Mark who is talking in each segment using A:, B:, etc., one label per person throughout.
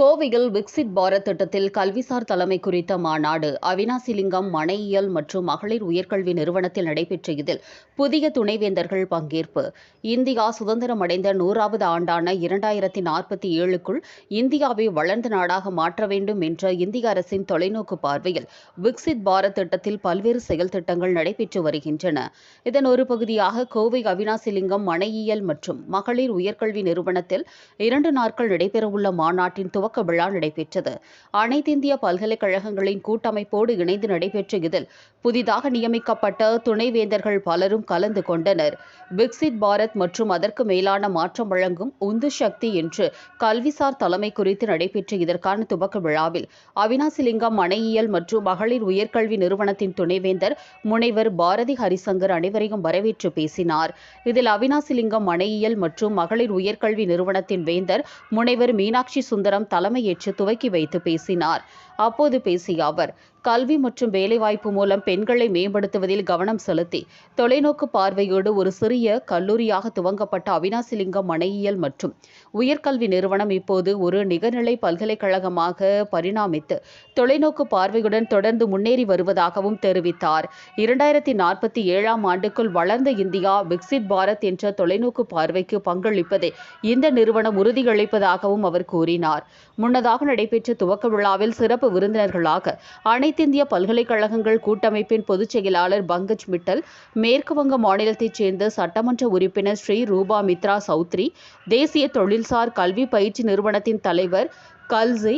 A: கோவையில் விக்சித் பாரத் திட்டத்தில் கல்விசார் தலைமை குறித்த மாநாடு அவினாசிலிங்கம் மனையியல் மற்றும் மகளிர் உயர்கல்வி நிறுவனத்தில் நடைபெற்ற இதில் புதிய துணைவேந்தர்கள் பங்கேற்பு. இந்தியா சுதந்திரம் அடைந்த நூறாவது ஆண்டான இரண்டாயிரத்தி நாற்பத்தி ஏழுக்குள் இந்தியாவை வளர்ந்த நாடாக மாற்ற வேண்டும் என்ற இந்திய அரசின் தொலைநோக்கு பார்வையில் விக்சித் பாரத் திட்டத்தில் பல்வேறு செயல் திட்டங்கள் நடைபெற்று வருகின்றன. இதன் ஒரு பகுதியாக கோவை அவினாசிலிங்கம் மனையியல் மற்றும் மகளிர் உயர்கல்வி நிறுவனத்தில் இரண்டு நாட்கள் நடைபெறவுள்ள மாநாட்டின் துவக்க விழா நடைபெற்றது. அனைத்திந்திய பல்கலைக்கழகங்களின் கூட்டமைப்போடு இணைந்து நடைபெற்ற இதில் புதிதாக நியமிக்கப்பட்ட துணைவேந்தர்கள் பலரும் கலந்து கொண்டனர். விக்சித் பாரத் மற்றும் அதற்கு மேலான மாற்றம் வழங்கும் உந்து சக்தி என்று கல்விசார் தலைமை குறித்து நடைபெற்ற இதற்கான துவக்க விழாவில் அவினாசிலிங்கம் மனையியல் மற்றும் மகளிர் உயர்கல்வி நிறுவனத்தின் துணைவேந்தர் முனைவர் பாரதி ஹரிசங்கர் அனைவரையும் வரவேற்று பேசினார். இதில் அவினாசிலிங்கம் மனையியல் மற்றும் மகளிர் உயர்கல்வி நிறுவனத்தின் வேந்தர் முனைவர் மீனாட்சி சுந்தரம் தலைமையேற்று துவக்கி வைத்து பேசினார். அப்போது பேசிய அவர் கல்வி மற்றும் வேலைவாய்ப்பு மூலம் பெண்களை மேம்படுத்துவதில் கவனம் செலுத்தி தொலைநோக்கு பார்வையோடு ஒரு சிறிய கல்லூரியாக துவங்கப்பட்ட அவினாசிலிங்கம் மனையியல் மற்றும் உயர்கல்வி நிறுவனம் இப்போது ஒரு நிகர்நிலை பல்கலைக்கழகமாக பரிணாமித்து தொலைநோக்கு பார்வையுடன் தொடர்ந்து முன்னேறி வருவதாகவும் தெரிவித்தார். இரண்டாயிரத்தி நாற்பத்தி ஏழாம் ஆண்டுக்குள் வளர்ந்த இந்தியா விக்சித் பாரத் என்ற தொலைநோக்கு பார்வைக்கு பங்களிப்பதை இந்த நிறுவனம் உறுதியளிப்பதாகவும் அவர் கூறினார். முன்னதாக நடைபெற்ற துவக்க விழாவில் சிறப்பு விருந்தினர்களாக அனைத்திந்திய பல்கலைக்கழகங்கள் கூட்டமைப்பின் பொதுச் செயலாளர் பங்கஜ் மிட்டல் மேற்கு வங்க மாநிலத்தைச் சேர்ந்த சட்டமன்ற உறுப்பினர் ஸ்ரீ ரூபா மித்ரா சௌத்ரி தேசிய தொழில்சார் கல்வி பயிற்சி நிறுவனத்தின் தலைவர் கல்சி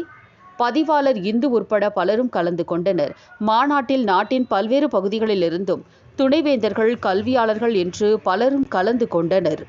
A: பதிவாளர் இந்து உட்பட பலரும் கலந்து கொண்டனர். மாநாட்டில் நாட்டின் பல்வேறு பகுதிகளிலிருந்தும் துணைவேந்தர்கள் கல்வியாளர்கள் என்று பலரும் கலந்து கொண்டனர்.